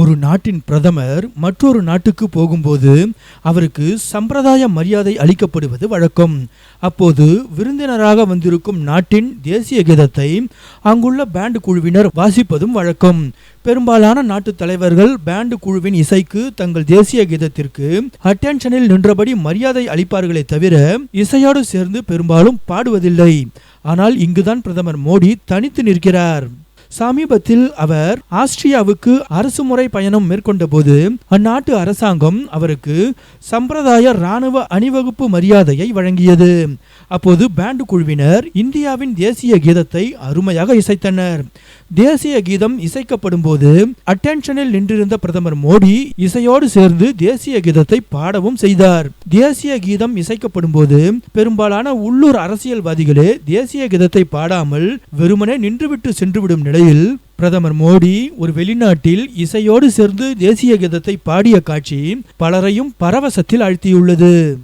ஒரு நாட்டின் பிரதமர் மற்றொரு நாட்டுக்கு போகும்போது அவருக்கு சம்பிரதாய மரியாதை அளிக்கப்படுவது வழக்கம். அப்போது விருந்தினராக வந்திருக்கும் நாட்டின் தேசிய கீதத்தை அங்குள்ள பேண்ட் குழுவினர் வாசிப்பதும் வழக்கம். பெரும்பாலான நாட்டு தலைவர்கள் பேண்ட் குழுவின் இசைக்கு தங்கள் தேசிய கீதத்திற்கு அட்டென்ஷனில் நின்றபடி மரியாதை அளிப்பார்களே தவிர இசையோடு சேர்ந்து பெரும்பாலும் பாடுவதில்லை. ஆனால் இங்குதான் பிரதமர் மோடி தனித்து நிற்கிறார். சமீபத்தில் அவர் ஆஸ்திரியாவுக்கு அரசுமுறை பயணம் மேற்கொண்ட போது அந்நாட்டு அரசாங்கம் அவருக்கு சம்பிரதாய ராணுவ அணிவகுப்பு மரியாதையை வழங்கியது. அப்போது பேண்ட் குழுவினர் இந்தியாவின் தேசிய கீதத்தை அருமையாக இசைத்தனர். தேசிய கீதம் இசைக்கப்படும் போது அட்டென்ஷனில் நின்றிருந்த பிரதமர் மோடி இசையோடு சேர்ந்து தேசிய கீதத்தை பாடவும் செய்தார். தேசிய கீதம் இசைக்கப்படும் போது பெரும்பாலான உள்ளூர் அரசியல்வாதிகளே தேசிய கீதத்தை பாடாமல் வெறுமனே நின்றுவிட்டு சென்றுவிடும் நிலையில் பிரதமர் மோடி ஒரு வெளிநாட்டில் இசையோடு சேர்ந்து தேசிய கீதத்தை பாடிய காட்சி பலரையும் பரவசத்தில் ஆழ்த்தியுள்ளது.